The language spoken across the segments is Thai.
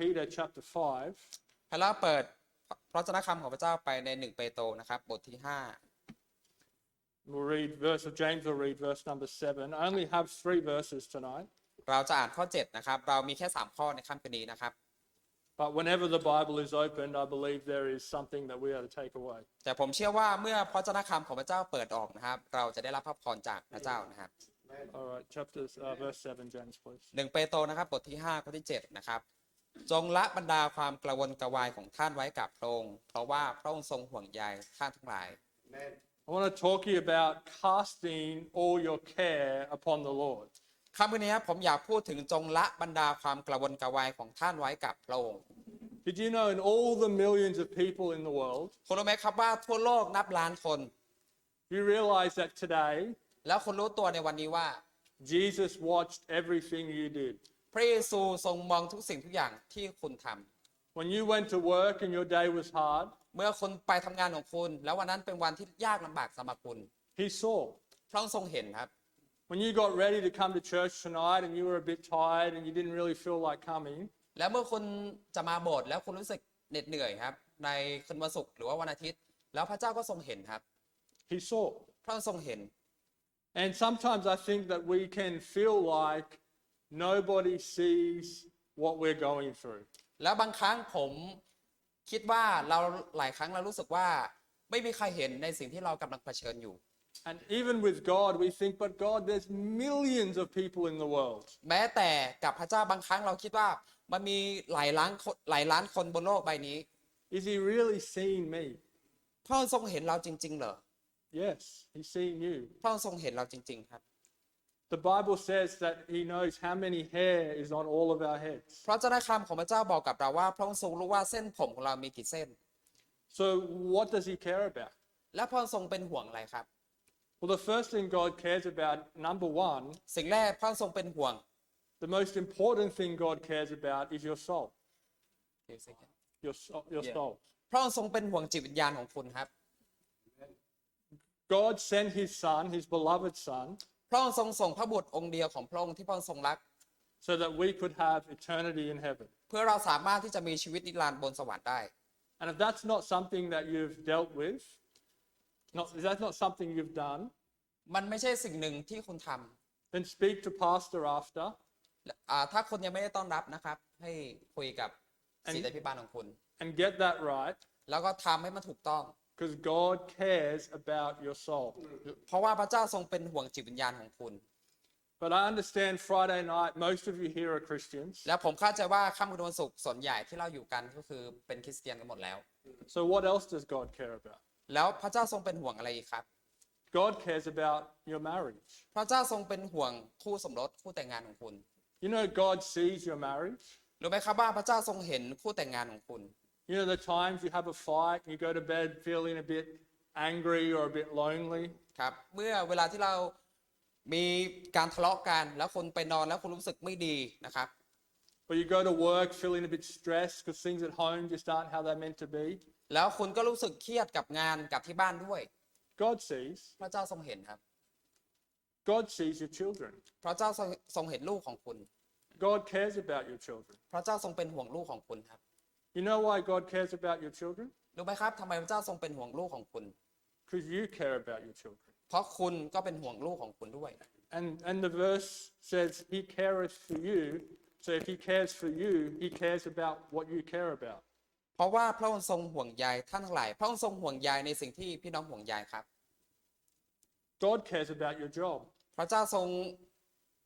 Peter chapter 5. ให้เราเปิดพระวจนะคำของพระเจ้าไปในหนึ่งเปโตรนะครับ บทที่ห้า We'll read verse of James, will read verse number 7. I only have three verses tonight, เราจะอ่านข้อ 7 นะครับ เรามีแค่ 3 ข้อในค่ำคืนนี้นะครับ but whenever the Bible is opened, I believe there is something that we are to take away. แต่ผมเชื่อว่าเมื่อพระวจนะคำของพระเจ้าเปิดออกนะครับ เราจะได้รับพระพรจากพระเจ้านะครับ All right, chapter, uh, verse 7, James, please. หนึ่งเปโตรนะครับ บทที่5ข้อที่ 7 นะครับ จงละบรรดาความกระวนกระวายของท่านไว้กับพระองค์เพราะว่าพระองค์ทรงห่วงใยท่านทั้งหลาย I want to talk to you about casting all your care upon the Lord. คำคืนนี้ผมอยากพูดถึงจงละบรรดาความกระวนกระวายของท่านไว้กับพระองค์ Did you know in all the millions of people in the world, คุณรู้ไหมครับว่าทั่วโลกนับล้านคน you realize that today แล้วคุณรู้ตัวในวันนี้ว่า Jesus watched everything you did? พระเยซูทรงมองทุกสิ่งทุกอย่างที่คุณทำ When you went to work and your day was hard, เมื่อคุณไปทำงานของคุณ แล้ววันนั้นเป็นวันที่ยากลำบากสำหรับคุณ He saw. พระองค์ทรงเห็นครับ When you got ready to come to church tonight and you were a bit tired and you didn't really feel like coming, แล้วเมื่อคุณจะมาโบสถ์แล้วคุณรู้สึกเหน็ดเหนื่อยครับ ในคืนวันศุกร์หรือว่าวันอาทิตย์ แล้วพระเจ้าก็ทรงเห็นครับ He saw. พระองค์ทรงเห็น And sometimes I think that we can feel like nobody sees what we're going through. แล้วบางครั้งผมคิดว่าเราหลายครั้งเรารู้สึกว่าไม่มีใครเห็นในสิ่งที่เรากำลังเผชิญอยู่ And even with God, we think, but God, there's millions of people in the world. แม้แต่กับพระเจ้าบางครั้งเราคิดว่ามันมีหลายล้านคนหลายล้านคนบนโลกใบนี้ Is He really seeing me? พระองค์ทรงเห็นเราจริงๆเหรอ Yes, He's seeing you. พระองค์ทรงเห็นเราจริงๆครับ The Bible says that He knows how many hair is on all of our heads. เพราะเจ้าหน้าคำของพระเจ้าบอกกับเราว่า พระองค์ทรงรู้ว่าเส้นผมของเรามีกี่เส้น So, what does He care about? และพระองค์ทรงเป็นห่วงอะไรครับ Well, the first thing God cares about, number one, สิ่งแรกพระองค์ทรงเป็นห่วง the most important thing God cares about is your soul. Your, soul, your Yeah. soul. พระองค์ทรงเป็นห่วงจิตวิญญาณของคุณครับ God sent His Son, His beloved Son, พ ระองค์ทรงส่งพระบุตรองค์เดียวของพระองค์ที่พระองค์ทรงรัก so that we could have eternity in heaven. เพื่อเราสามารถที่จะมีชีวิตนิรันดร์บนสวรรค์ได้ And if that's not something that you've dealt with, not, if that's not something you've done, มันไม่ใช่สิ่งหนึ่งที่คุณทำ then speak to Pastor after อ่าถ้าคุณยังไม่ได้ต้อนรับนะครับ ให้คุยกับศิษยาภิบาลของคุณ and get that right, แล้วก็ทำให้มันถูกต้อง because God cares about your soul. เพราะว่าพระเจ้าทรงเป็นห่วงจิตวิญญาณของคุณ But I understand Friday night, most of you here are Christians. แล้วผมเข้าใจว่าค่ำคืนวันศุกร์ส่วนใหญ่ที่เราอยู่กันก็คือเป็นคริสเตียนกันหมดแล้ว So, what else does God care about? แล้วพระเจ้าทรงเป็นห่วงอะไรอีกครับ God cares about your marriage. พระเจ้าทรงเป็นห่วงคู่สมรสคู่แต่งงานของคุณ You know, God sees your marriage. รู้ไหมครับว่าพระเจ้าทรงเห็นคู่แต่งงานของคุณ You know, the times you have a fight and you go to bed feeling a bit angry or a bit lonely. ครับ เมื่อเวลาที่เรามีการทะเลาะกัน แล้วคุณไปนอนแล้วคุณรู้สึกไม่ดีนะครับ Or you go to work feeling a bit stressed because things at home just aren't how they're meant to be. แล้วคุณก็รู้สึกเครียดกับงานกับที่บ้านด้วย God sees. พระเจ้าทรงเห็นครับ God sees your children. พระเจ้าทรงทรงเห็นลูกของคุณ God cares about your children. พระเจ้าทรงเป็นห่วงลูกของคุณครับ You know why God cares about your children? รู้ไหมครับทำไมพระเจ้าทรงเป็นห่วงลูกของคุณ Because you care about your children. เพราะคุณก็เป็นห่วงลูกของคุณด้วย And, and the verse says, He careth for you. So if He cares for you, He cares about what you care about. เพราะว่าพระองค์ทรงห่วงใยท่านทั้งหลาย พระองค์ทรงห่วงใยในสิ่งที่พี่น้องห่วงใยครับ God cares about your job. พระเจ้าทรง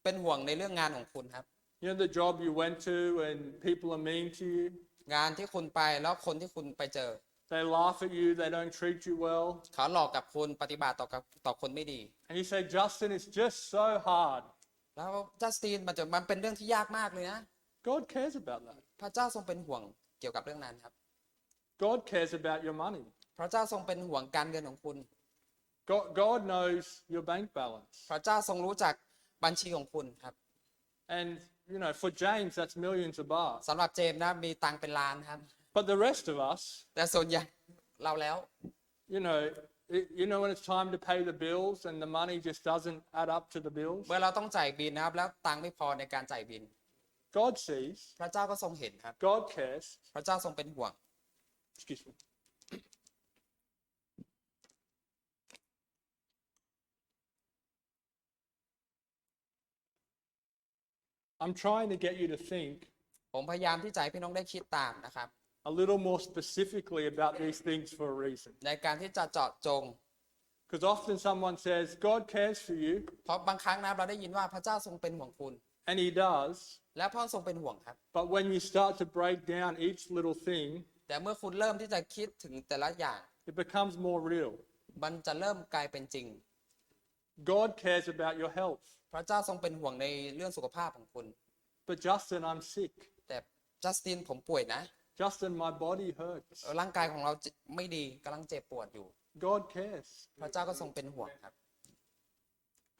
เป็นห่วงในเรื่องงานของคุณครับ You know the job you went to and people are mean to you? งานที่คุณไปแล้วคนที่คุณไปเจอ They laugh at you, they don't treat you well. เขาหลอกกับคุณปฏิบัติต่อกับต่อคนไม่ดี And you say, Justin, it's just so hard. แล้วจัสตินมันจะมันเป็นเรื่องที่ยากมากเลยนะ God cares about that. พระเจ้าทรงเป็นห่วงเกี่ยวกับเรื่องนั้นครับ God cares about your money. พระเจ้าทรงเป็นห่วงการเงินของคุณ God, God knows your bank balance. พระเจ้าทรงรู้จักบัญชีของคุณครับ And, you know, for James, that's millions of bars. สำหรับเจมส์นะมีตังค์เป็นล้านครับ But the rest of us, แต่ส่วนใหญ่เราแล้ว you know, it, you know, when it's time to pay the bills and the money just doesn't add up to the bills, เมื่อเราต้องจ่ายบินนะครับ แล้วตังค์ไม่พอในการจ่ายบิน God sees, พระเจ้าก็ทรงเห็นครับ God cares. พระเจ้าทรงเป็นห่วง Excuse me. I'm trying to get you to think ผมพยายามที่จะให้พี่น้องได้คิดตามนะครับ a little more specifically about these things for a reason. ในการที่จะเจาะจง Because often someone says, God cares for you, เพราะบางครั้งนะเราได้ยินว่าพระเจ้าทรงเป็นห่วงคุณ and He does. และพระองค์ทรงเป็นห่วงครับ But when you start to break down each little thing, แต่เมื่อคุณเริ่มที่จะคิดถึงแต่ละอย่าง it becomes more real. มันจะเริ่มกลายเป็นจริง God cares about your health. พระเจ้าทรงเป็นห่วงในเรื่องสุขภาพของคุณ But Justin, I'm sick. แต่จัสตินผมป่วยนะ Justin, my body hurts. ร่างกายของเราไม่ดีกำลังเจ็บปวดอยู่ God cares. พระเจ้าก็ทรงเป็นห่วงครับ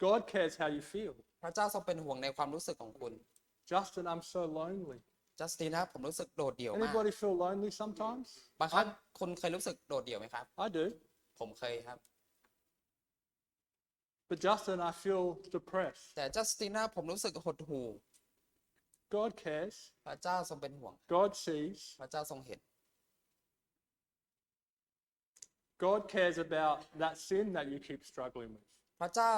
God cares how you feel. พระเจ้าทรงเป็นห่วงในความรู้สึกของคุณ Justin, I'm so lonely. จัสตินนะผมรู้สึกโดดเดี่ยวมาก Anybody feel lonely sometimes? บางครั้งคุณเคยรู้สึกโดดเดี่ยวไหมครับ I do. ผมเคยครับ But Justin, I feel depressed. แต่จัสตินนะผมรู้สึกหดหู่ God cares. พระเจ้าทรงเป็นห่วง God sees. พระเจ้าทรงเห็น God cares about that sin that you keep struggling with. พระเจ้า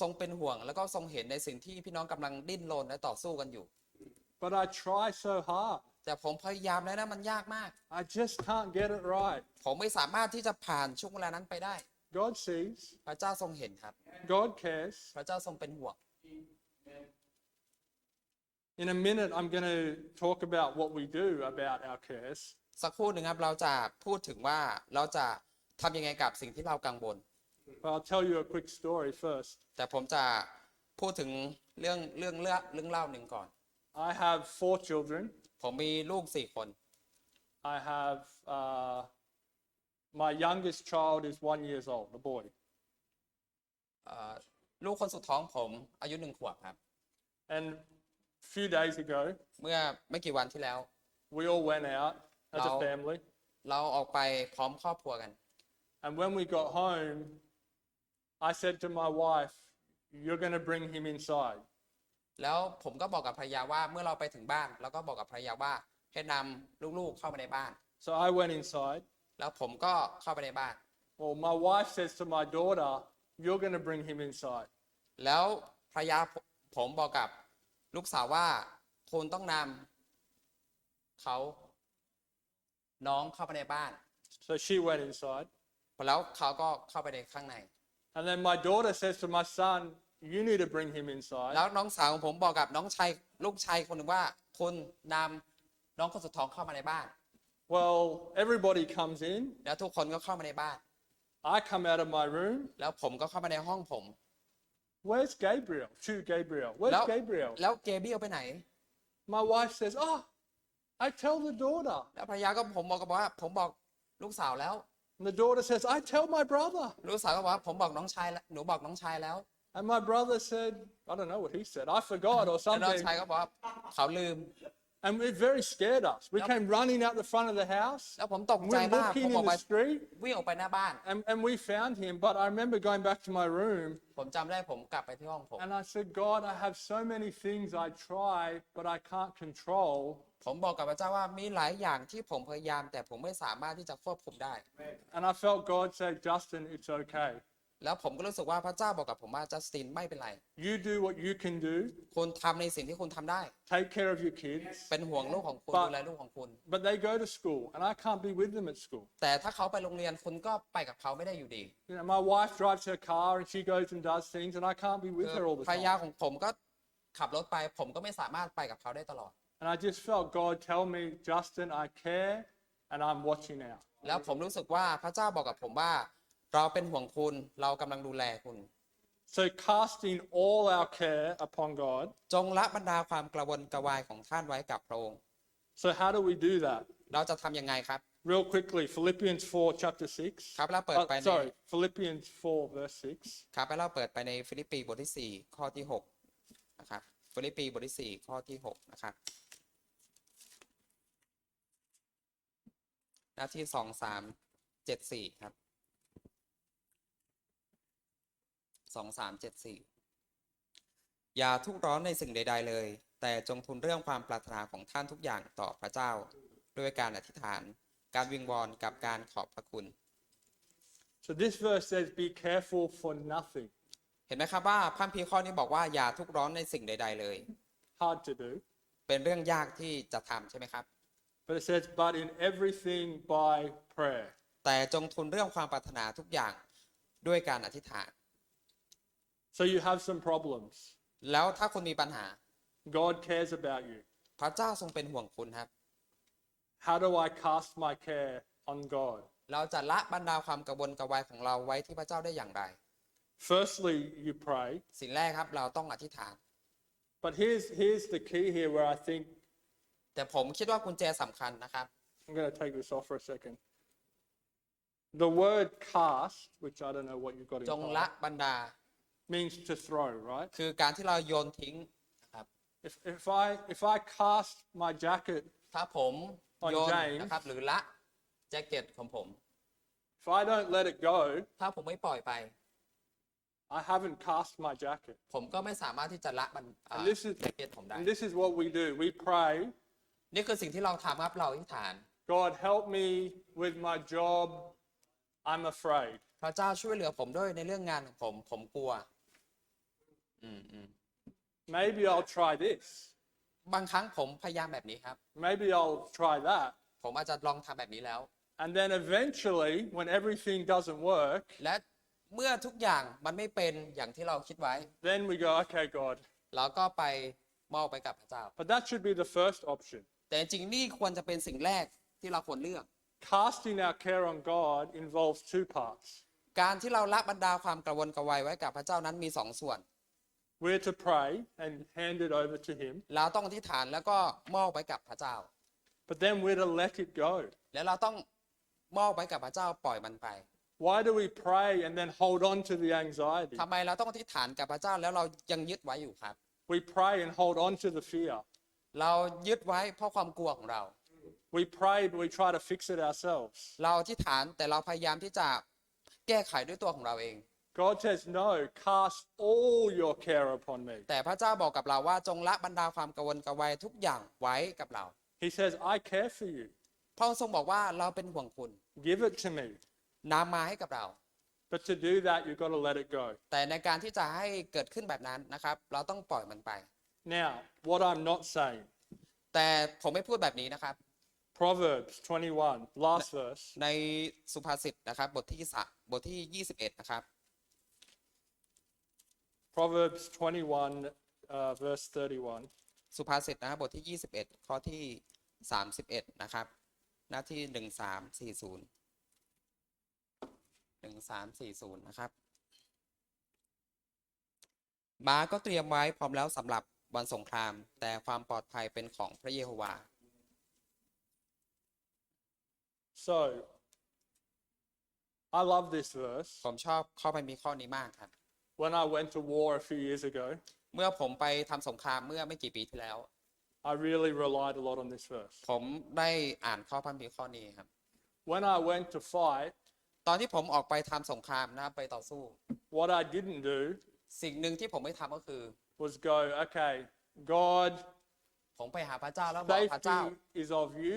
ทรงเป็นห่วง แล้วก็ทรงเห็นในสิ่งที่พี่น้องกำลังดิ้นรนและต่อสู้กันอยู่ But I try so hard. แต่ผมพยายามแล้วนะมันยากมาก I just can't get it right. ผมไม่สามารถที่จะผ่านช่วงเวลานั้นไปได้ God sees. พระเจ้าทรงเห็นครับ God cares. พระเจ้าทรงเป็นห่วง In a minute, I'm going to talk about what we do about our cares. สักครู่หนึ่งครับเราจะพูดถึงว่าเราจะทำยังไงกับสิ่งที่เรากังวล But I'll tell you a quick story first. แต่ผมจะพูดถึงเรื่องเรื่องเรื่องเรื่องเล่าหนึ่งก่อน I have four children. ผมมีลูกสี่คน I have uh, my youngest child is one years old, a boy, เอ่อลูกคนสุดท้องผมอายุหนึ่งขวบครับ and a few days ago เมื่อไม่กี่วันที่แล้ว we all went out as a Now- family, เราออกไปพร้อมครอบครัวกัน and when we got home, I said to my wife, "You're going to bring him inside." แล้วผมก็บอกกับภรรยาว่าเมื่อเราไปถึงบ้านเราก็บอกกับภรรยาว่าให้นำลูกๆเข้ามาในบ้าน So I went inside. แล้วผมก็เข้าไปในบ้าน Well, my wife says to my daughter, "You're going to bring him inside." แล้วภรรยาผมผมบอกกับลูกสาวว่าคุณต้องนำเขาน้องเข้าไปในบ้าน So she went inside. แล้วเขาก็เข้าไปในข้างใน And then my daughter says to my son, You need to bring him แล้ inside. วน้องสาวของผมบอกกับน้องชายลูกชายคนหนึ่งว่าคุณนำน้องคนสุดท้องเข้ามาในบ้าน Well, everybody comes in. แล้วทุกคนก็เข้ามาในบ้าน I come out of my room. แล้วผมก็เข้ามาในห้องผม Where's Gabriel? To Gabriel. Where's แล้ว Gabriel? แล้วเกเบรียลไปไหน My wife says, Oh, I tell the daughter. แล้วภรรยาก็ผมบอกกับว่า ผมบอกลูกสาวแล้ว And the daughter says, I tell my brother. ลูกสาวก็บอกว่าผมบอกน้องชายแล้วหนูบอกน้องชายแล้ว And my brother said, I don't know what he said. I forgot or แล้วน้อง something. ชายก็บอกว่าเขาลืม And it very scared us. We Yep. came running out the front of the house. แล้วผมตกใจ We're มากผม looking ออก in ไป the street วิ่งออกไปหน้าบ้าน and, and we found him. But I remember going back to my room ผมจำได้ผมกลับไปที่ห้องผม and I said, God, I have so many things I try, but I can't control. ผมบอกกับพระเจ้าว่ามีหลายอย่างที่ผมพยายาม แต่ผมไม่สามารถที่จะควบคุมได้ And I felt God say, Justin, it's okay. แล้วผมก็รู้สึกว่าพระเจ้าบอกกับผมว่าจัสตินไม่เป็นไร You do what you can do. คุณทำในสิ่งที่คุณทำได้ Take care of your kids. เป็นห่วงลูกของคุณ But- ดูแลลูกของคุณ But they go to school and I can't be with them at school. แต่ถ้าเขาไปโรงเรียนคุณก็ไปกับเขาไม่ได้อยู่ดี You know, my wife drives her car and she goes and does things and I can't be with คือ her all the ภรรยา time. ของผมก็ขับรถไป ผมก็ไม่สามารถไปกับเขาได้ตลอด And I just felt God tell me, Justin, I care and I'm watching out. แล้วผมรู้สึกว่าพระเจ้าบอกกับผมว่า เราเป็นห่วงคุณเรากำลังดูแลคุณ So casting all our care upon God. จงละบรรดาความกระวนกระวายของท่านไว้กับพระองค์ So how do we do that? เราจะทำยังไงครับ Real quickly, Philippians 4, chapter 6. ครับแล้วเปิด Uh, ไปใน sorry, Philippians 4, verse 6. ครับแล้วเราเปิดไปในฟิลิปปีบทที่ 4 ข้อที่6นะครับฟิลิปปีบทที่ 4 ข้อที่ 6 นะครับหน้าที่ 2 3 7 4 ครับ 2 3 7 4 อย่าทุกข์ร้อนในสิ่งใด ๆ เลย แต่จงทูลเรื่องความปรารถนาของท่านทุกอย่างต่อพระเจ้า ด้วยการอธิษฐาน การวิงวอนกับการขอบพระคุณ So this verse says, Be careful for nothing. เห็นไหมครับว่าพระคัมภีร์ข้อนี้บอกว่าอย่าทุกข์ร้อนในสิ่งใด ๆ เลย Hard to do. เป็นเรื่องยากที่จะทำใช่ไหมครับ But it says, But in everything by prayer. แต่จงทูลเรื่องความปรารถนาทุกอย่างด้วยการอธิษฐาน So you have some problems. แล้วถ้าคุณมีปัญหา God cares about you. พระเจ้าทรงเป็นห่วงคุณครับ How do I cast my care on God? เราจะละบรรดาความกระวนกระวายของเราไว้ที่พระเจ้าได้อย่างไร Firstly, you pray. สิ่งแรกครับเราต้องอธิษฐาน But here's, here's the key here where I think แต่ผมคิดว่ากุญแจสำคัญนะครับ I'm going to take this off for a second. The word cast, which I don't know what you've got in จงละ Thai, บรรดา means to throw, right? คือการที่เราโยนทิ้งนะครับ If, if, I, if I cast my jacket, ถ้าผม On โยน James นะครับหรือละแจ็คเก็ตของผม if I don't let it go, ถ้าผมไม่ปล่อยไป I haven't cast my jacket. ผมก็ไม่สามารถที่จะละมันอ่า And this is, แจ็คเก็ตผมได้ and this is what we do. We pray, นี่คือสิ่งที่เราทำครับเราอธิษฐาน God, help me with my job. I'm afraid. พระเจ้าช่วยเหลือผมด้วยในเรื่องงานของผม ผมกลัวอืมอืม Maybe I'll try this. บางครั้งผมพยายามแบบนี้ครับ Maybe I'll try that. ผมอาจจะลองทำแบบนี้แล้ว And then eventually, when everything doesn't work, และเมื่อทุกอย่างมันไม่เป็นอย่างที่เราคิดไว้ then we go, okay, God. เราก็ไปมอบไปกับพระเจ้า But that should be the first option. แต่จริงๆนี่ควรจะเป็นสิ่งแรกที่เราควรเลือก Casting our care on God involves two parts. การที่เราละบรรดาความกระวนกระวายไว้กับพระเจ้านั้นมีสองส่วน We're to pray and hand it over to Him, เราต้องอธิษฐานแล้วก็มอบไว้กับพระเจ้า but then we're to let it go. แล้วเราต้องมอบไว้กับพระเจ้าปล่อยมันไป Why do we pray and then hold on to the anxiety? ทำไมเราต้องอธิษฐานกับพระเจ้าแล้วเรายังยึดไว้อยู่ครับ We pray and hold on to the fear. เรายึดไว้เพราะความกลัวของเรา We pray, but we try to fix it ourselves. เราอธิษฐานแต่เราพยายามที่จะแก้ไขด้วยตัวของเราเอง God says, No, cast all your care upon me. แต่พระเจ้าบอกกับเราว่าจงละบรรดาความกระวนกระวายทุกอย่างไว้กับเรา He says, I care for you. พระองค์ทรงบอกว่าเราเป็นห่วงคุณ Give it to me. นำมาให้กับเรา But to do that, you've got to let it go. แต่ในการที่จะให้เกิดขึ้นแบบนั้นนะครับ เราต้องปล่อยมันไป Now, what I'm not saying, แต่ผมไม่พูดแบบนี้นะครับ Proverbs 21, last verse. ในสุภาษิตนะครับบทที่สะบทที่ 21 นะครับ Proverbs 21, uh, verse 31. สุภาษิตนะครับบทที่ 21 ข้อที่ 31 นะครับ หน้าที่ 1340 1340 นะครับม้าก็เตรียมไว้พร้อมแล้วสำหรับวันสงคราม แต่ความปลอดภัยเป็นของพระเยโฮวา So, I love this verse. ผมชอบข้อพระมีข้อนี้มากครับ When I went to war a few years ago, เมื่อผมไปทำสงครามเมื่อไม่กี่ปีที่แล้ว I really relied a lot on this verse. ผมได้อ่านข้อพระมีข้อนี้ครับ When I went to fight, ตอนที่ผมออกไปทำสงครามนะครับไปต่อสู้ what I didn't do สิ่งหนึ่งที่ผมไม่ทำก็คือ was go, okay, God, ผมไปหาพระเจ้าแล้วบอกพระเจ้า safety is of you.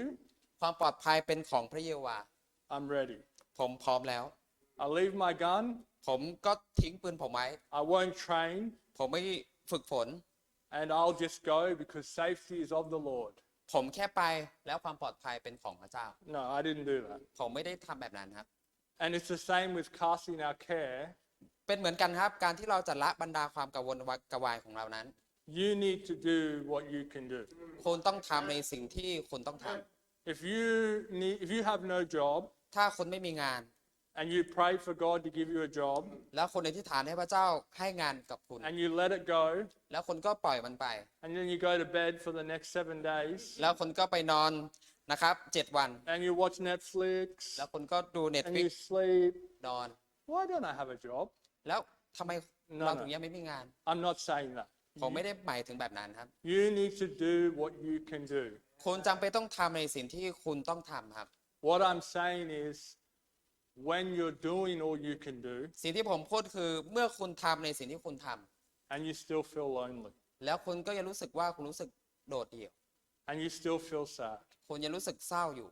ความปลอดภัยเป็นของพระเยโฮวา I'm ready. ผมพร้อมแล้ว I leave my gun. ผมก็ทิ้งปืนผมไว้ I won't train. ผมไม่ฝึกฝน And I'll just go because safety is of the Lord. ผมแค่ไปแล้วความปลอดภัยเป็นของพระเจ้า No, I didn't do that. ผมไม่ได้ทำแบบนั้นครับ And it's the same with casting our care. เป็นเหมือนกันครับ การที่เราจะละบรรดาความกังวลกระวายของเรานั้น You need to do what you can do. คุณต้องทำในสิ่งที่คุณต้องทำ If you need, if you have no job ถ้าคุณไม่มีงาน and you pray for God to give you a job แล้วคุณอธิษฐานให้พระเจ้าให้งานกับคุณ and you let it go แล้วคุณก็ปล่อยมันไป and then you go to bed for the next seven days แล้วคุณก็ไปนอนนะครับเจ็ดวัน and you watch Netflix แล้วคุณก็ดูเน็ต and ฟิ you ก sleep, นอน why don't I have a job? แล้วทำไม No, เรา no. ถึงยังไม่มีงาน I'm not saying that. ผมไม่ได้หมายถึงแบบนั้นครับ You need to do what you can do. คุณจำเป็นต้องทำในสิ่งที่คุณต้องทำครับ What I'm saying is, when you're doing all you can do สิ่งที่ผมพูดคือเมื่อคุณทำในสิ่งที่คุณทำ and you still feel lonely, แล้วคุณก็ยังรู้สึกว่าคุณรู้สึกโดดเดี่ยว and you still feel sad คุณยังรู้สึกเศร้าอยู่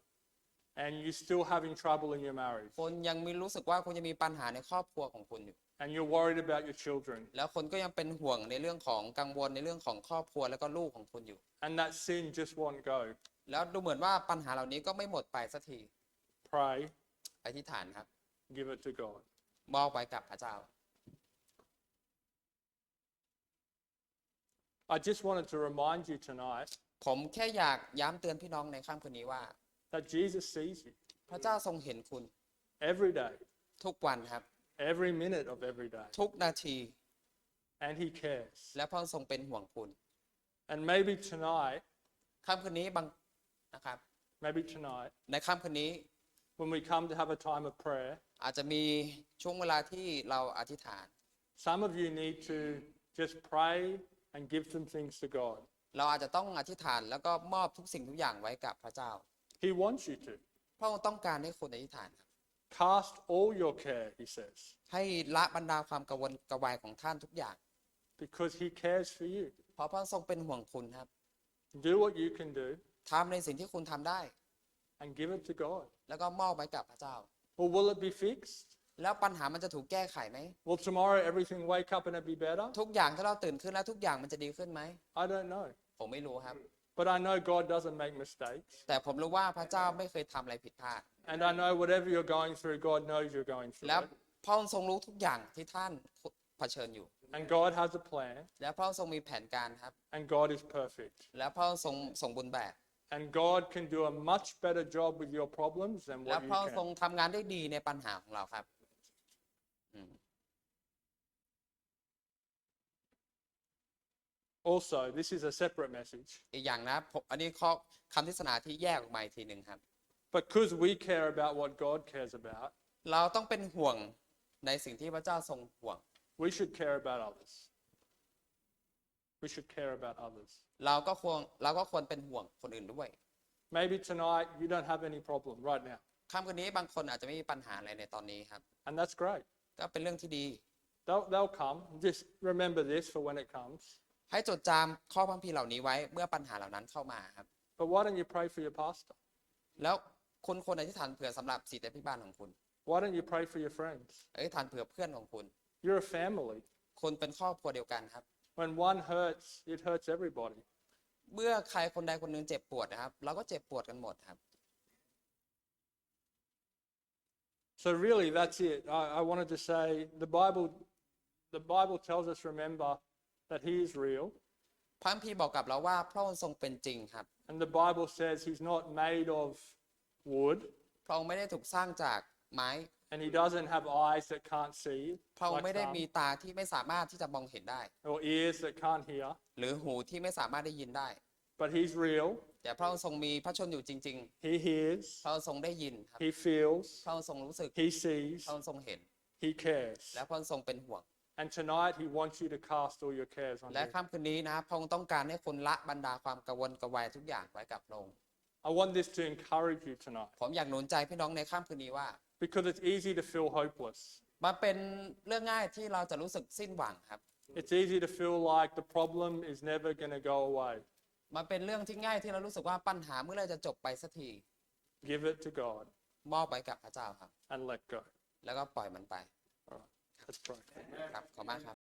and you're still having trouble in your marriage คุณยังมีรู้สึกว่าคุณยังมีปัญหาในครอบครัวของคุณอยู่ and you're worried about your children แล้วคนก็ยังเป็นห่วงในเรื่องของกังวลในเรื่องของครอบครัวแล้วก็ลูกของคุณอยู่ and that sin just won't go, แล้วดูเหมือนว่าปัญหาเหล่านี้ก็ไม่หมดไปสักที pray, อธิษฐานครับ give it to God. มอบไว้กับพระเจ้า I just wanted to remind you tonight ผมแค่อยากย้ำเตือนพี่น้องในค่ำคืนนี้ว่า that Jesus sees you พระเจ้าทรงเห็นคุณ every day, ทุกวันครับ every minute of every day, ทุกนาที and He cares. และพระองค์ทรงเป็นห่วงคุณ And maybe tonight, ค่ำคืนนี้บางนะครับ maybe tonight, ในค่ำคืนนี้ when we come to have a time of prayer, อาจจะมีช่วงเวลาที่เราอธิษฐาน some of you need to just pray and give some things to God. เราอาจจะต้องอธิษฐานแล้วก็มอบทุกสิ่งทุกอย่างไว้กับพระเจ้า He wants you to. พระองค์ต้องการให้คุณอธิษฐานครับ Cast all your care, He says, ให้ละบรรดาความกังวลกระวายของท่านทุกอย่าง because He cares for you. เพราะพระองค์ทรงเป็นห่วงคุณครับ Do what you can do ทำในสิ่งที่คุณทำได้ and give it to God. แล้วก็มอบไว้กับพระเจ้า Well, will it be fixed? แล้วปัญหามันจะถูกแก้ไขไหม Will tomorrow everything wake up and it be better? ทุกอย่างถ้าเราตื่นขึ้นแล้วทุกอย่างมันจะดีขึ้นไหม I don't know. ผมไม่รู้ครับ But I know God doesn't make mistakes. แต่ผมรู้ว่าพระเจ้าไม่เคยทำอะไรผิดพลาด And I know whatever you're going through, God knows you're going through แล้ว it. พระองค์ทรงรู้ทุกอย่างที่ท่านเผชิญอยู่ And God has a plan. และพระองค์ทรงมีแผนการครับ And God is perfect. และพระองค์ทรงสมบูรณ์แบบ And God can do a much better job with your problems than และ what พระ you องค์ทรง can. ทำงานได้ดีในปัญหาของเราครับอืม Also, this is a separate message. อีกอย่างนะผมอันนี้ข้อคำเทศนาที่แยกออกมาอีกทีหนึ่งครับ Because we care about what God cares about, เราต้องเป็นห่วงในสิ่งที่พระเจ้าทรงห่วง we should care about others. We should care about others. เราก็ควรเราก็ควรเป็นห่วงคนอื่นด้วย Maybe tonight you don't have any problem right now. ค่ำคืนนี้บางคนอาจจะไม่มีปัญหาอะไรในตอนนี้ครับ And that's great. ก็เป็นเรื่องที่ดี They'll, they'll come. Just remember this for when it comes. ให้จดจำข้อพัมพีร์เหล่านี้ไว้เมื่อปัญหาเหล่านั้นเข้ามาครับ But why don't you pray for your pastor? แล้วคุณควรอธิษฐานเผื่อสำหรับสิทธิพิบาลของคุณ Why don't you pray for your friends? อธิษฐานเผื่อเพื่อนของคุณ You're a family. คุณเป็นครอบครัวเดียวกันครับ When one hurts, it hurts everybody. เมื่อใครคนใดคนหนึ่งเจ็บปวดนะครับ เราก็เจ็บปวดกันหมดครับ So really, that's it. I, I wanted to say the Bible, the Bible tells us, remember, that He is real. พระคัมภีร์บอกกับเราว่าพระองค์ทรงเป็นจริงครับ And the Bible says He's not made of wood, พระองค์ไม่ได้ถูกสร้างจากไม้ and He doesn't have eyes that can't see, พระองค์ like ไม่ได้ some, มีตาที่ไม่สามารถที่จะมองเห็นได้ or ears that can't hear. หรือหูที่ไม่สามารถได้ยินได้ But He's real. แต่พระองค์ทรงมีพระชนอยู่จริง He hears. ๆพระองค์ทรงได้ยินครับ He feels. พระองค์ทรงรู้สึก He sees. พระองค์ทรงเห็น He cares. และพระองค์ทรงเป็นห่วง And tonight He wants you to cast all your cares on และ Him. ค่ำคืนนี้นะพระองค์ต้องการให้คุณละบรรดาความกังวลกระวายทุกอย่างไว้กับพระองค์ I want this to encourage you tonight ผมอยากหนุนใจพี่น้องในค่ำคืนนี้ว่า because it's easy to feel hopeless. มันเป็นเรื่องง่ายที่เราจะรู้สึกสิ้นหวังครับ It's easy to feel like the problem is never going to go away. มันเป็นเรื่องที่ง่ายที่เรารู้สึกว่าปัญหาเมื่อไหรจะจบไปสักที Give it to God มอบไว้กับพระเจ้าครับ and let go. แล้วก็ปล่อยมันไป All right, let's pray. ครับขอบคุณมากครับ